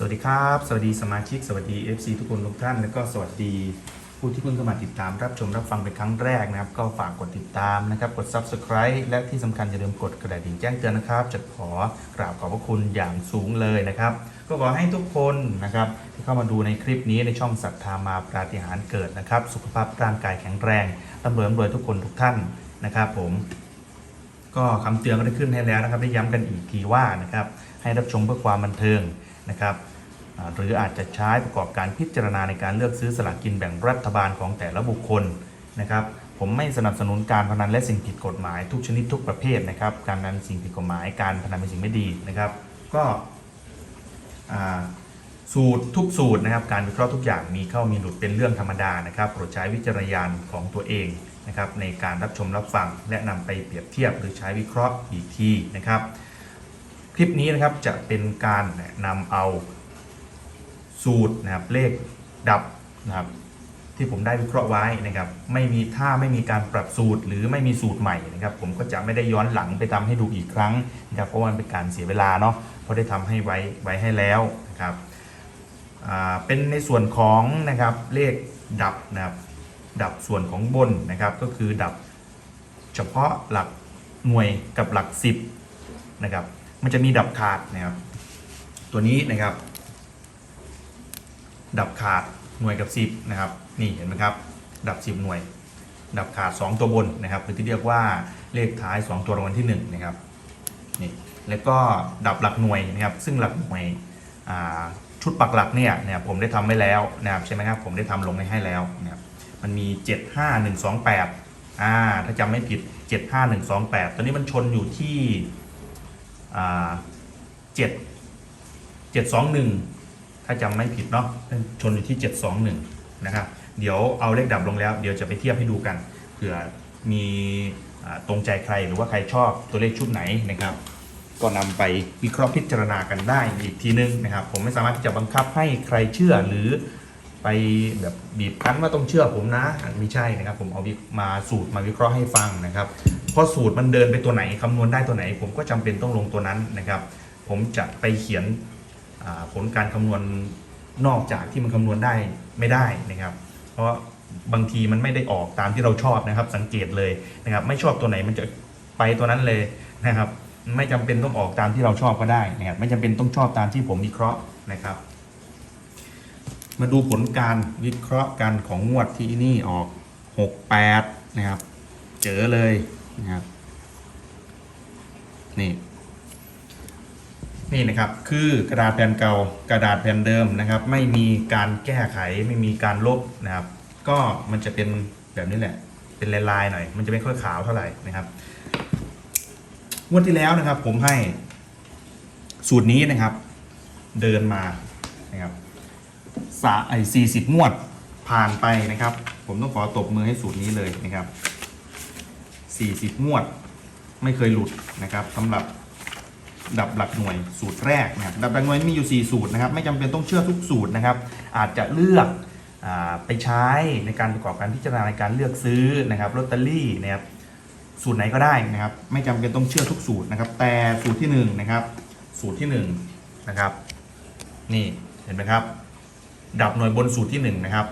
สวัสดีครับ สวัสดีสมาชิก สวัสดี FC ทุกคนทุกท่าน แล้วก็สวัสดีผู้ที่เพิ่งเข้ามาติดตามรับชมรับฟังเป็นครั้งแรกนะครับ ก็ฝากกดติดตามนะครับ กด Subscribe และที่สำคัญอย่าลืมกดกระดิ่งแจ้งเตือนนะครับ จะขอกราบขอบพระคุณอย่างสูงเลยนะครับ ก็ขอให้ทุกคนนะครับที่เข้ามาดูในคลิปนี้ในช่องศรัทธามาปราฏิหารย์เกิดนะครับ สุขภาพร่างกายแข็งแรงร่ำรวยร่ำรวยทุกคนทุกท่านนะครับผมก็คำเตือนก็ได้ขึ้นให้แล้วนะครับ ได้ย้ำกันอีกทีว่านะครับให้รับชมเพื่อความบันเทิง นะครับหรืออาจจะใช้ประกอบการพิจารณาในการเลือกซื้อสลากกินแบ่งรัฐบาลของแต่ละบุคคลนะครับผมไม่สนับสนุนการพนันและสิ่งผิดกฎหมายทุกชนิดทุกประเภทนะครับ การนันสิ่งผิดกฎหมายการพนันเป็นสิ่งไม่ดีนะครับ ก็สูตรทุกสูตรนะครับ การวิเคราะห์ทุกอย่างมีเข้ามีหลุดเป็นเรื่องธรรมดานะครับโปรดใช้วิจารณญาณของตัวเองนะครับในการรับชมรับฟังและนำไปเปรียบเทียบหรือใช้วิเคราะห์อีกทีนะครับ คลิปนี้นะครับจะเป็นการนำเอาสูตรนะครับเลขดับนะครับที่ผมได้วิเคราะห์ไว้นะครับ ไม่มีถ้าไม่มีการปรับสูตรหรือไม่มีสูตรใหม่นะครับ ผมก็จะไม่ได้ย้อนหลังไปทำให้ดูอีกครั้งนะครับเพราะว่ามันเป็นการเสียเวลาเนาะเพราะได้ทำให้ไว้ไว้ให้แล้วนะครับเป็นในส่วนของนะครับเลขดับนะครับดับส่วนของบนนะครับ ก็คือดับเฉพาะหลักหน่วยกับหลัก 10นะครับ มันจะมีดับขาดนะครับ ตัวนี้นะครับ ดับขาดหน่วยกับ 10 นะครับ นี่เห็นไหมครับ ดับ 10 หน่วย ดับขาด 2 ตัวบนนะครับหรือที่เรียกว่าเลขท้าย 2 ตัวรางวัลที่1นะครับนี่แล้วก็ดับหลักหน่วยนะครับ ซึ่งหลักหน่วยชุดปักหลักเนี่ยเนี่ยผมได้ทำไว้แล้วนะครับใช่ไหมครับผมได้ทำลงให้แล้วนะครับมันมี 7 5 1 2 8อ่าถ้าจำไม่ผิด 7 5 1 2 8ตัวนี้มันชนอยู่ที่ เจ็ดเจ็ดสองหนึ่งถ้าจำไม่ผิดเนาะชนอยู่ที่เจ็ดสองหนึ่งนะครับ เดี๋ยวเอาเลขดับลงแล้ว เดี๋ยวจะไปเทียบให้ดูกันเผื่อมีอตรงใจใครหรือว่าใครชอบตัวเลขชุดไหนนะครับ ก็นำไปวิเคราะห์พิจารณากันได้อีกทีนึงนะครับ ผมไม่สามารถที่จะบังคับให้ใครเชื่อหรือไปแบบบีบคั้นว่าต้องเชื่อผมนะไม่ใช่นะครับ ผมเอามาสูตรมาวิเคราะห์ให้ฟังนะครับ พราะสูตรมันเดินไปตัวไหนคำนวณได้ตัวไหน ผมก็จำเป็นต้องลงตัวนั้นนะครับ ผมจะไปเขียนอ่าผลการคำนวณนอกจากที่มันคำนวณได้ไม่ได้นะครับ เพราะบางทีมันไม่ได้ออกตามที่เราชอบนะครับ สังเกตเลยนะครับ ไม่ชอบตัวไหนมันจะไปตัวนั้นเลยนะครับ ไม่จำเป็นต้องออกตามที่เราชอบก็ได้นะครับไม่จำเป็นต้องชอบตามที่ผมวิเคราะห์นะครับ มาดูผลการวิเคราะห์กันของงวดที่นี่ออก 68 นะครับ เจอเลย นะครับ นี่ นี่นะครับ คือกระดาษแผ่นเก่ากระดาษแผ่นเดิมนะครับ ไม่มีการแก้ไขไม่มีการลบนะครับ ก็มันจะเป็นแบบนี้แหละ เป็นลายๆหน่อย มันจะไม่ค่อยขาวเท่าไหร่นะครับงวดที่แล้วนะครับ ผมให้สูตรนี้นะครับ เดินมานะครับสาไอสี่สิบงวดผ่านไปนะครับ ผมต้องขอตบมือให้สูตรนี้เลยนะครับ สี่สิบงวด ไม่เคยหลุดนะครับสำหรับดับหลักหน่วยสูตรแรกนะครับดับหลักหน่วยมีอยู่ 4 สูตรนะครับ ไม่จำเป็นต้องเชื่อทุกสูตรนะครับ อาจจะเลือกอไปใช้ในการประกอบการพิจารณาในการเลือกซื้อนะครับลอตเตอรี่นะครับสูตรไหนก็ได้นะครับ ไม่จำเป็นต้องเชื่อทุกสูตรนะครับ แต่สูตรที่1นะครับ สูตรที่1นะครับ นี่เห็นไหมครับ ดับหน่วยบนสูตรที่1นะครับ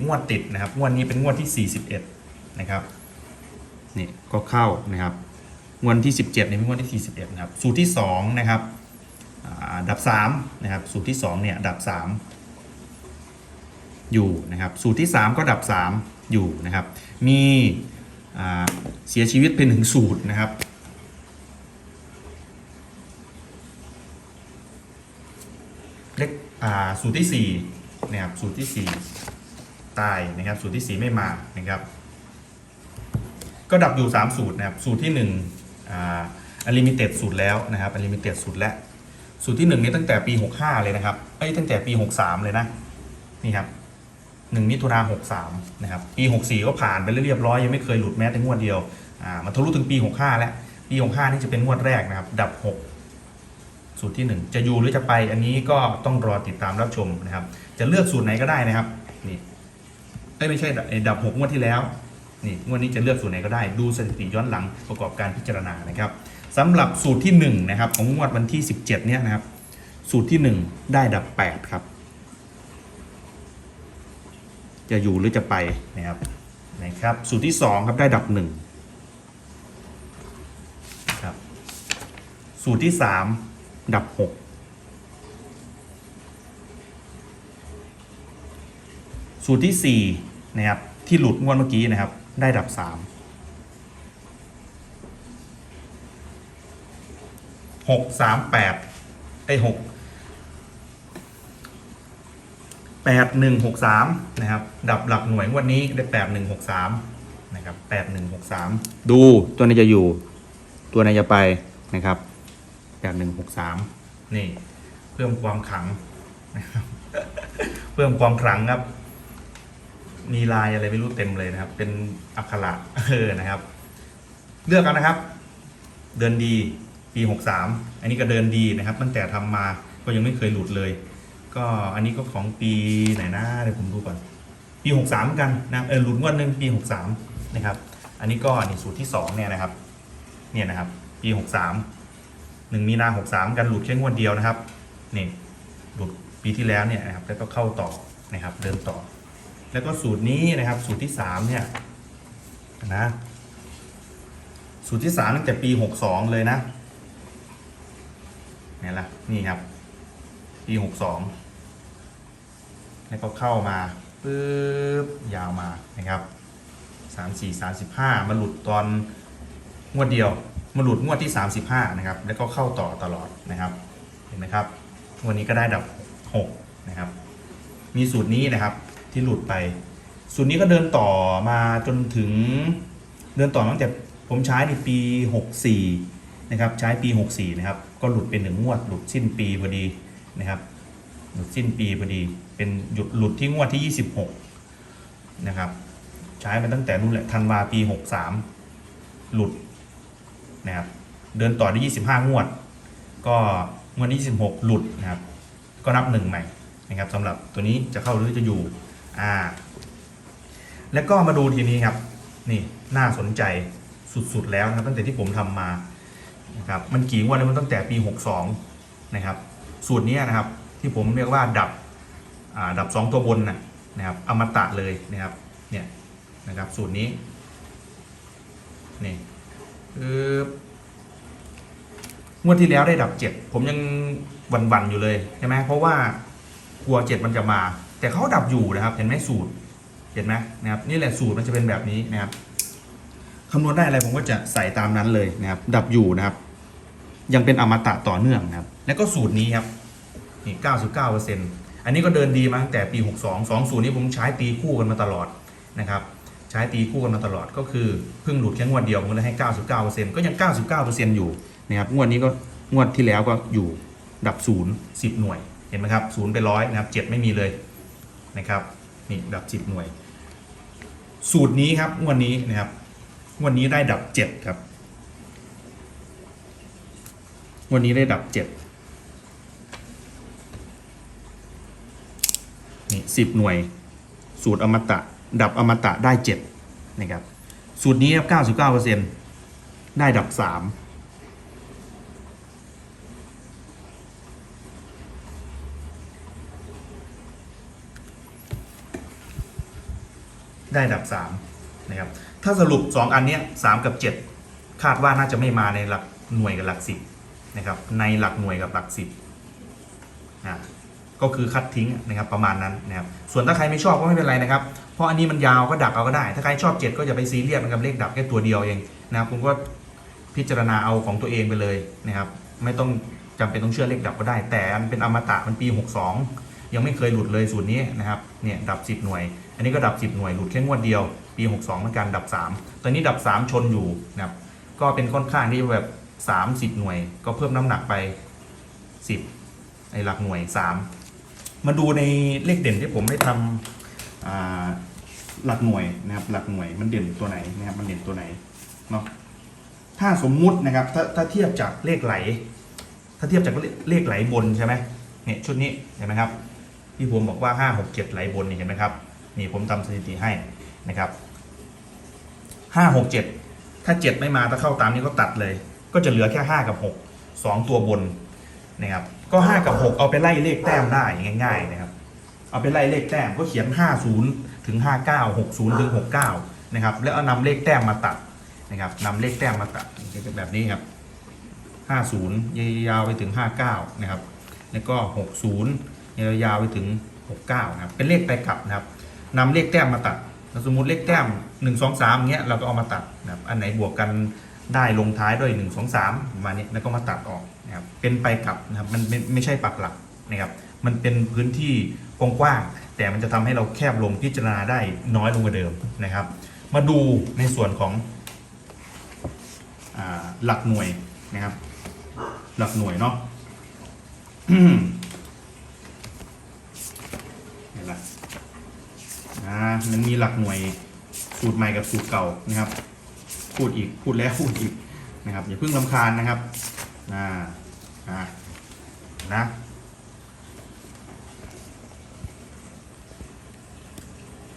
40 งวดติดนะครับ งวดนี้เป็นงวดที่ 41 นะครับ นี่ก็เข้านะครับงวดที่ 17เนี่ยเป็นงวดที่41นะครับสูตรที่2นะครับดับ3นะครับสูตรที่2เนี่ยดับ 3 อยู่นะครับสูตรที่ 3 ก็ดับ 3 อยู่นะครับ มีเสียชีวิตเป็นหนึ่งสูตรนะครับเลขอ่าสูตรที่4นะครับสูตรที่ 4 ตายนะครับสูตรที่ 4 ไม่มานะครับ ก็ดับอยู่ 3 สูตรนะครับสูตรที่1อ่าอลิมิเต็ดสูตรแล้วนะครับอลิมิเต็ดสูตรแล้วสูตรที่ 1 นี่ตั้งแต่ปี 65 เลยนะครับเอ้ยตั้งแต่ปี 63 เลยนะนี่ครับ1มิถุนา63นะครับปี 64 ก็ผ่านไปเรียบร้อยยังไม่เคยหลุดแม้แต่งวดเดียวอ่ามันทะลุถึงปี 65 แล้วปี 65 นี่จะเป็นงวดแรกนะครับ ดับ 6 สูตรที่ 1 จะอยู่หรือจะไปอันนี้ก็ต้องรอติดตามรับชมนะครับ จะเลือกสูตรไหนก็ได้นะครับนี่เอ้ไม่ใช่ดับไอ้ดับหกงวดที่แล้ว นี่งวดนี้จะเลือกสูตรไหนก็ได้ ดูสถิติย้อนหลังประกอบการพิจารณานะครับสำหรับสูตรที่1นะครับของงวดวันที่ 17เนี่ยนะครับ สูตรที่หนึ่งได้ดับแปดครับ จะอยู่หรือจะไปนะครับนะครับ สูตรที่สองครับได้ดับหนึ่งครับสูตรที่สามดับหกสูตรที่สี่นะครับ ที่หลุดงวดเมื่อกี้นะครับ ได้ดับสามหกสามแปดไอหกแปดหนึ่งหกสามนะครับ ดับหลักหน่วยงวันนี้ได้แปดหนึ่งหกสามนะครับแปดหนึ่งหกสามดูตัวไหนจะอยู่ ตัวไหนจะไปนะครับแปดหนึ่งหกสามนี่ เพิ่มความขลังนะครับเพิ่มความขลังครับ มีลายอะไรไม่รู้เต็มเลยนะครับ เป็นอักขระเออนะครับ เลือกกันนะครับ เดินดีปีหกสามอันนี้ก็เดินดีนะครับ ตั้งแต่ทำมาก็ยังไม่เคยหลุดเลย ก็อันนี้ก็ของปีไหนนะเดี๋ยวผมดูก่อน ปีหกสามกันนะเออหลุดงวดหนึ่งปีหกสามนะครับ อันนี้ก็นี่สูตรที่สองเนี่ยนะครับ เนี่ยนะครับ ปีหกสามหนึ่งมีนาหกสามกันหลุดแค่งวดเดียวนะครับนี่หลุดปีที่แล้วเนี่ยนะครับแล้วก็เข้าต่อนะครับ เดินต่อ แล้วก็สูตรนี้นะครับ สูตรที่สามเนี่ยนะสูตรที่สามตั้งแต่ปีหกสองเลยนะนี่ละนี่ครับ ปีหกสองแล้วก็เข้ามาปึ๊บยาวมานะครับสามสี่สามสิบห้ามาหลุดตอนงวดเดียวมาหลุดงวดที่สามสิบห้านะครับ แล้วก็เข้าต่อตลอดนะครับ เห็นไหมครับ วันนี้ก็ได้ดับหกนะครับ มีสูตรนี้นะครับ ที่หลุดไป สูตรนี้ก็เดินต่อมาจนถึงเดินต่อตั้งแต่ผมใช้ในปี 64 นะครับ ใช้ปี 64 นะครับ ก็หลุดเป็นหนึ่งงวด หลุดสิ้นปีพอดีนะครับ หลุดสิ้นปีพอดี เป็นหยุดหลุดที่งวดที่ 26 นะครับ ใช้มาตั้งแต่นู่นแหละธันวาปี 63 หลุดนะครับ เดินต่อได้ 25 งวด ก็งวดที่ 26 หลุดนะครับ ก็นับหนึ่งใหม่นะครับสำหรับตัวนี้จะเข้าหรือจะอยู่ อ่า แล้วก็มาดูทีนี้ครับ นี่น่าสนใจสุดๆแล้วนะครับ ตั้งแต่ที่ผมทำมานะครับ มันกี่งวดแล้วมันตั้งแต่ปี 62 นะครับ สูตรนี้นะครับ ที่ผมเรียกว่าดับดับ 2 ตัวบนนะนะครับ อมตะเลยนะครับ เนี่ยนะครับ สูตรนี้ นี่คืองวดที่แล้วได้ดับเจ็ดผมยังหวันๆอยู่เลยใช่ไหมเพราะว่ากลัวเจ็ดมันจะมา แต่เขาดับอยู่นะครับ เห็นไหมสูตร เห็นไหมนะครับ นี่แหละสูตรมันจะเป็นแบบนี้นะครับคำนวณได้อะไรผมก็จะใส่ตามนั้นเลยนะครับ ดับอยู่นะครับ ยังเป็นอมตะต่อเนื่องนะครับ แล้วก็สูตรนี้ครับนี่เก้าสิบเก้าเปอร์เซ็นต์อันนี้ก็เดินดีมาตั้งแต่ปีหกสองสองสูตรนี้ผมใช้ตีคู่กันมาตลอดนะครับ ใช้ตีคู่กันมาตลอดก็คือเพิ่งหลุดแค่งวดเดียวผมเลยให้99%ก็ยัง99%อยู่นะครับงวดนี้ก็งวดที่แล้วก็อยู่ดับศูนย์สิบหน่วยเห็นไหมครับศูนย์ไปร้อยนะครับเจ็ดไม่มีเลย นะครับนี่ดับสิบหน่วย สูตรนี้ครับวดนี้นะครับวดนี้ได้ดับเจ็ดครับวดนี้ได้ดับเจ็ดนี่สิบหน่วย สูตรอมตะ ดับอมตะได้เจ็ดนะครับ สูตรนี้ครับเก้าสิบเก้าเปอร์เซ็นได้ดับสาม ได้ดับสามนะครับถ้าสรุปสองอันนี้สามกับเจ็ดคาดว่าน่าจะไม่มาในหลักหน่วยกับหลักสิบนะครับในหลักหน่วยกับหลักสิบอ่าก็คือคัดทิ้งนะครับประมาณนั้นนะครับส่วนถ้าใครไม่ชอบก็ไม่เป็นไรนะครับ เพราะอันนี้มันยาวก็ดักเอาก็ได้ ถ้าใครชอบ 7 ก็อย่าไปซีเรียสนะครับเลขดับแค่ตัวเดียวเองนะครับคุณก็พิจารณาเอาของตัวเองไปเลยนะครับไม่ต้องจำเป็นต้องเชื่อเลขดับก็ได้ แต่มันเป็นอมตะมันปี 62 ยังไม่เคยหลุดเลยสูตรนี้นะครับเนี่ยดับ 10 หน่วย อันนี้ก็ดับ 10 หน่วยหลุดแค่งวดเดียว ปี 62เหมือนกันดับ 3 ตอนนี้ดับ 3 ชนอยู่นะครับก็เป็นค่อนข้างที่แบบ 30 หน่วย ก็เพิ่มน้ำหนักไป 10ไอ้หลักหน่วย 3 มาดูในเลขเด่นที่ผมได้ทำหลักหน่วยนะครับหลักหน่วยมันเด่นตัวไหนนะครับมันเด่นตัวไหนเนาะถ้าสมมุตินะครับถ้าถ้าเทียบจากเลขไหล ถ้าเทียบจากเลเลขไหลบนใช่ไหมเนี่ยชุดนี้เห็นไหมครับที่ผมบอกว่าห้าหกเจ็ดไหลบนนี่เห็นไหมครับ นี่ผมทำสถิติให้นะครับห้าหกเจ็ดถ้าเจ็ดไม่มาถ้าเข้าตามนี้ก็ตัดเลย ก็จะเหลือแค่ห้ากับหกสองตัวบนนะครับก็5กับ6เอาไปไล่เลขแต้มได้ง่าย ๆ นะครับ เอาไปไล่เลขแต้มก็เขียน50ถึง59 60ถึง69นะครับ แล้วเอานำเลขแต้มมาตัดนะครับนำเลขแต้มมาตัดแบบนี้ครับ50ยาวไปถึง59นะครับแล้วก็60ยาวไปถึง 69นะครับเป็นเลขไปกลับนะครับ นำเลขแต้มมาตัด สมมติเลขแต้ม1 2 3เงี้ยเราก็เอามาตัดนะครับอันไหนบวกกันได้ลงท้ายด้วย1 2 3ประมาณนี้แล้วก็มาตัดออกนะครับเป็นไปกลับนะครับมันไม่ไม่ใช่ปักหลักนะครับมันเป็นพื้นที่กว้างๆแต่มันจะทำให้เราแคบลงพิจารณาได้น้อยลงกว่าเดิมนะครับ มาดูในส่วนของอหลักหน่วยนะครับ หลักหน่วยเนาะ เห็นละ มันมีหลักหน่วยสูตรใหม่กับสูตรเก่านะครับ พูดอีกพูดแล้วพูดอีกนะครับอย่าเพิ่งลำคาญนะครับอ่าอ่านะ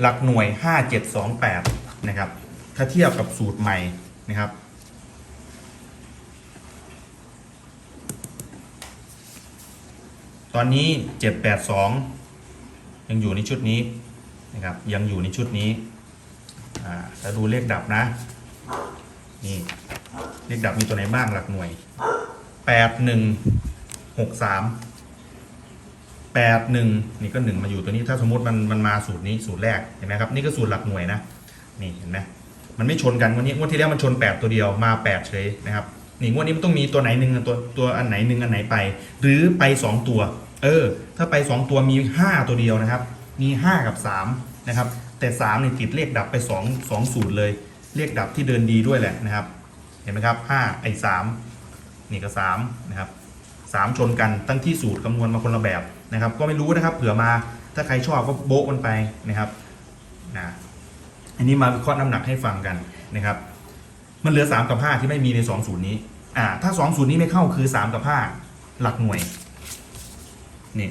หลักหน่วย 5728 นะครับ ถ้าเทียบกับสูตรใหม่นะครับ ตอนนี้ 782 ยังอยู่ในชุดนี้ นะครับยังอยู่ในชุดนี้อ่าถ้าดูเลขดับนะนี่เลขดับมีตัวไหนบ้างหลักหน่วย8163แปดหนึ่งนี่ก็หนึ่งมาอยู่ตัวนี้ถ้าสมมติมันมันมาสูตรนี้สูตรแรกเห็นไหมครับนี่ก็สูตรหลักหน่วยนะนี่เห็นไหมมันไม่ชนกันวันนี้งวดที่แล้วมันชนแปดตัวเดียวมาแปดเฉยนะครับนี่งวดนี้มันต้องมีตัวไหนหนึ่งตัวตัวอันไหนหนึ่งอันไหนไป หรือไปสองตัว เออ ถ้าไปสองตัวมีห้าตัวเดียวนะครับ มีห้ากับสามนะครับแต่สามนี่ยติดเลขดับไปสองสองสูตรเลย เลขดับที่เดินดีด้วยแหละนะครับ เห็นไหมครับห้าไอ้สามนี่ก็สามนะครับสามชนกันตั้งที่สูตรคำนวณมาคนละแบบนะครับ ก็ไม่รู้นะครับเผื่อมาถ้าใครชอบก็โบ๊ะมันไปนะครับนะอันนี้มาวิเคราะห์น้ำหนักให้ฟังกันนะครับ มันเหลือ 3 กับ 5 ที่ไม่มีใน 2 สูตรนี้อ่าถ้า 2 สูตรนี้ไม่เข้าคือ 3 กับ 5 หลักหน่วยนี่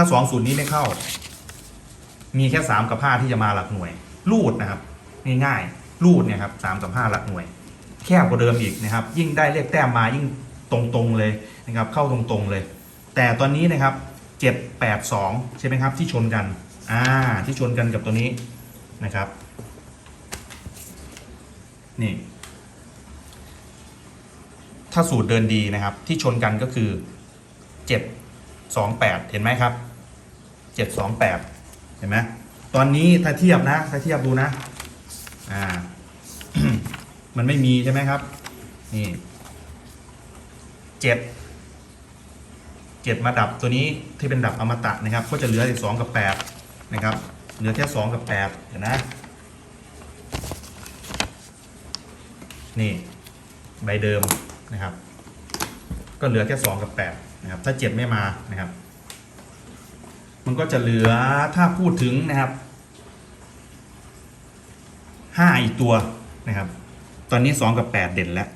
ถ้า2สูตรนี้ไม่เข้า มีแค่3กับ5ที่จะมาหลักหน่วย รูดนะครับ ง่ายๆรูดเนี่ยครับสามกับ5หลักหน่วย แคบกว่าเดิมอีกนะครับ ยิ่งได้เลขแต้มมายิ่งตรงๆเลยนะครับ เข้าตรงๆเลย แต่ตอนนี้นะครับเจ็ดแปดสองใช่ไหมครับ ที่ชนกัน อ่า ที่ชนกันกับตัวนี้นะครับ นี่ ถ้าสูตรเดินดีนะครับ ที่ชนกันก็คือเจ็ดสองแปดเห็นไหมครับ เจ็ดสองแปดเห็นไหมตอนนี้ถ้าเทียบนะ ถ้าเทียบดูนะ อ่า มันไม่มีใช่ไหมครับ นี่เจ็ดเจ็ดมาดับตัวนี้ที่เป็นดับอมตะนะครับ ก็จะเหลือสองกับแปดนะครับ เหลือแค่สองกับแปดเห็นนะ นี่ใบเดิมนะครับ ก็เหลือแค่สองกับแปดนะครับ ถ้าเจ็ดไม่มานะครับ มันก็จะเหลือถ้าพูดถึงนะครับห้าอีกตัวนะครับ ตอนนี้สองกับแปดเด่นแล้ว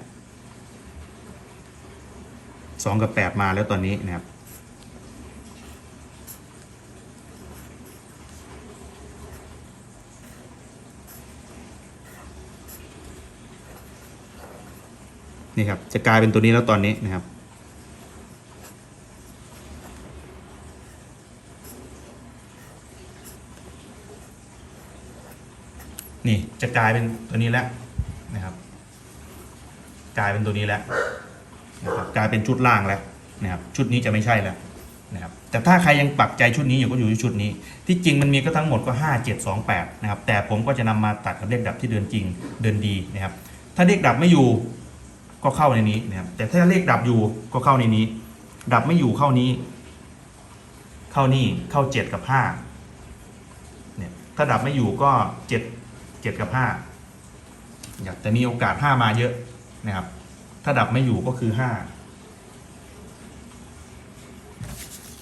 สองกับแปดมาแล้วตอนนี้นะครับนี่ครับจะกลายเป็นตัวนี้แล้วตอนนี้นะครับ นี่จะกลายเป็นตัวนี้แล้วนะครับ กลายเป็นตัวนี้แล้วนะครับกลายเป็นชุดล่างแล้วนะครับ ชุดนี้จะไม่ใช่แล้วนะครับ แต่ถ้าใครยังปักใจชุดนี้อยู่ก็อยู่ที่ชุดนี้ ที่จริงมันมีก็ทั้งหมดก็ 5 7 2 8นะครับ แต่ผมก็จะนำมาตัดกับเลขดับที่เดินจริงเดินดีนะครับ ถ้าเลขดับไม่อยู่ก็เข้าในนี้นะครับ แต่ถ้าเลขดับอยู่ก็เข้าในนี้ ดับไม่อยู่เข้านี้ เข้านี่เข้า 7 กับ5เนี่ยถ้าดับไม่อยู่ก็ 7 7กับ5นะครับแต่มีโอกาส5มาเยอะนะครับ ถ้าดับไม่อยู่ก็คือ5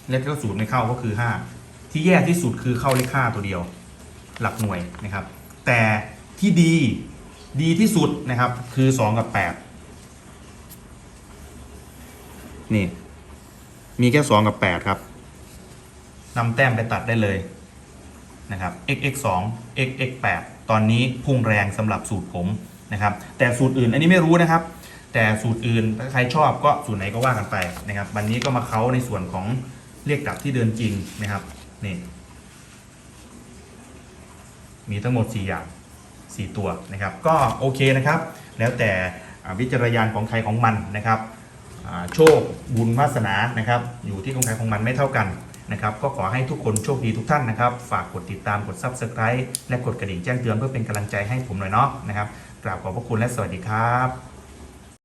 เลขก็สูตรไม่เข้าก็คือ5ที่แย่ที่สุดคือเข้าเลข5ตัวเดียว หลักหน่วยนะครับ แต่ที่ดีดีที่สุดนะครับคือ2กับ8นี่ มีแค่2กับ8ครับนำแต้มไปตัดได้เลยนะครับ x x 2 x x 8 ตอนนี้พุ่งแรงสำหรับสูตรผมนะครับ แต่สูตรอื่นอันนี้ไม่รู้นะครับ แต่สูตรอื่นถ้าใครชอบก็สูตรไหนก็ว่ากันไปนะครับ วันนี้ก็มาเค้าในส่วนของเลขดับที่เดินจริงนะครับนี่มีทั้งหมด 4 อย่าง 4 ตัวนะครับ ก็โอเคนะครับ แล้วแต่วิจารณญาณของใครของมันนะครับโชคบุญวาสนานะครับ อยู่ที่ของใครของมันไม่เท่ากัน นะครับก็ขอให้ทุกคนโชคดีทุกท่านนะครับ ฝากกดติดตามกด Subscribe และกดกระดิ่งแจ้งเตือนเพื่อเป็นกำลังใจให้ผมหน่อยเนาะนะครับกราบขอบพระคุณและสวัสดีครับ